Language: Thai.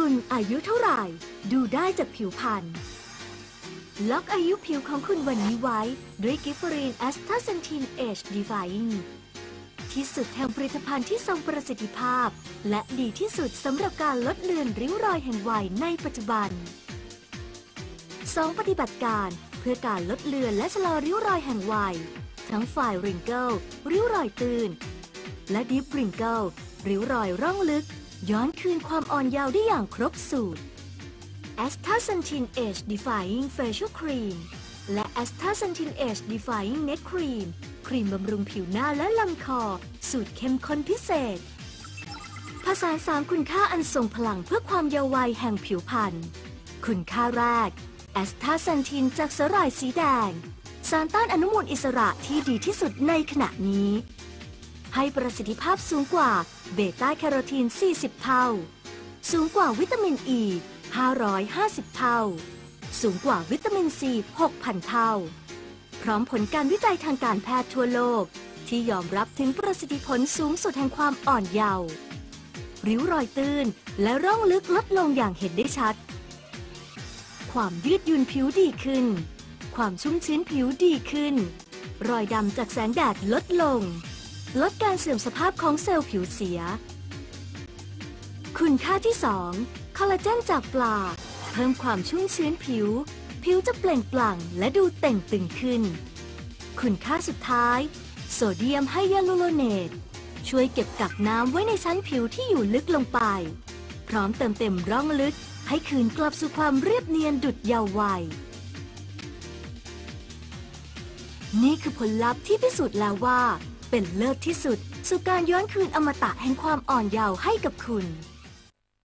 คุณอายุเท่าไหร่ ดูได้จากผิวพรรณล็อกอายุผิวของคุณวันนี้ไว้ ด้วยกิฟฟรีนแอสตาเซนทินเอชดีไฟที่สุดแห่งผลิตภัณฑ์ที่ทรงประสิทธิภาพ และดีที่สุดสำหรับการลดเลือนริ้วรอยแห่งวัยในปัจจุบัน 2 ปฏิบัติการเพื่อการลดเลือนและชะลอริ้วรอยแห่งวัย ทั้งฝ่ายริงเกิลริ้วรอยตื่นและดิฟริงเกิลริ้วรอยร่องลึก ย้อนคืนความอ่อนเยาว์ได้อย่างครบสูตร a s t a s e n t i n Age Defying Facial Cream และ a s t a s e n t i n Age Defying Neck Cream ครีมบำรุงผิวหน้าและลำคอ สูตรเข้มข้นพิเศษ ผสานสามคุณค่าอันทรงพลังเพื่อความเยาว์วัยแห่งผิวพรรณ คุณค่าแรกแอสตาเซนทินจากสาหร่ายสีแดง สารต้านอนุมูลอิสระที่ดีที่สุดในขณะนี้ ให้ประสิทธิภาพสูงกว่าเบต้าแคโรทีน 40 เท่า สูงกว่าวิตามินอ e, ี550 เท่า สูงกว่าวิตามินซี 6,000 เท่า พร้อมผลการวิจัยทางการแพทย์ทั่วโลก ที่ยอมรับถึงประสิทธิผลสูงสุดแห่งความอ่อนเยาว์ริ้วรอยตื้นและร่องลึกลดลงอย่างเห็นได้ชัด ความยืดหยุ่นผิวดีขึ้น ความชุ่มชื้นผิวดีขึ้น รอยดำจากแสงแดดลดลง ลดการเสื่อมสภาพของเซลล์ผิวเสีย คุณค่าที่ 2 คอลลาเจนจากปลา เพิ่มความชุ่มชื้นผิว ผิวจะเปล่งปลั่งและดูเต่งตึงขึ้น คุณค่าสุดท้าย โซเดียมไฮยาลูโรเนต ช่วยเก็บกักน้ำไว้ในชั้นผิวที่อยู่ลึกลงไป พร้อมเติมเต็มร่องลึก ให้คืนกลับสู่ความเรียบเนียนดุดเยาว์วัยนี่คือผลลัพธ์ที่พิสูจน์แล้วว่า เป็นเลิศที่สุด สู่การย้อนคืนอมตะแห่งความอ่อนเยาว์ให้กับคุณ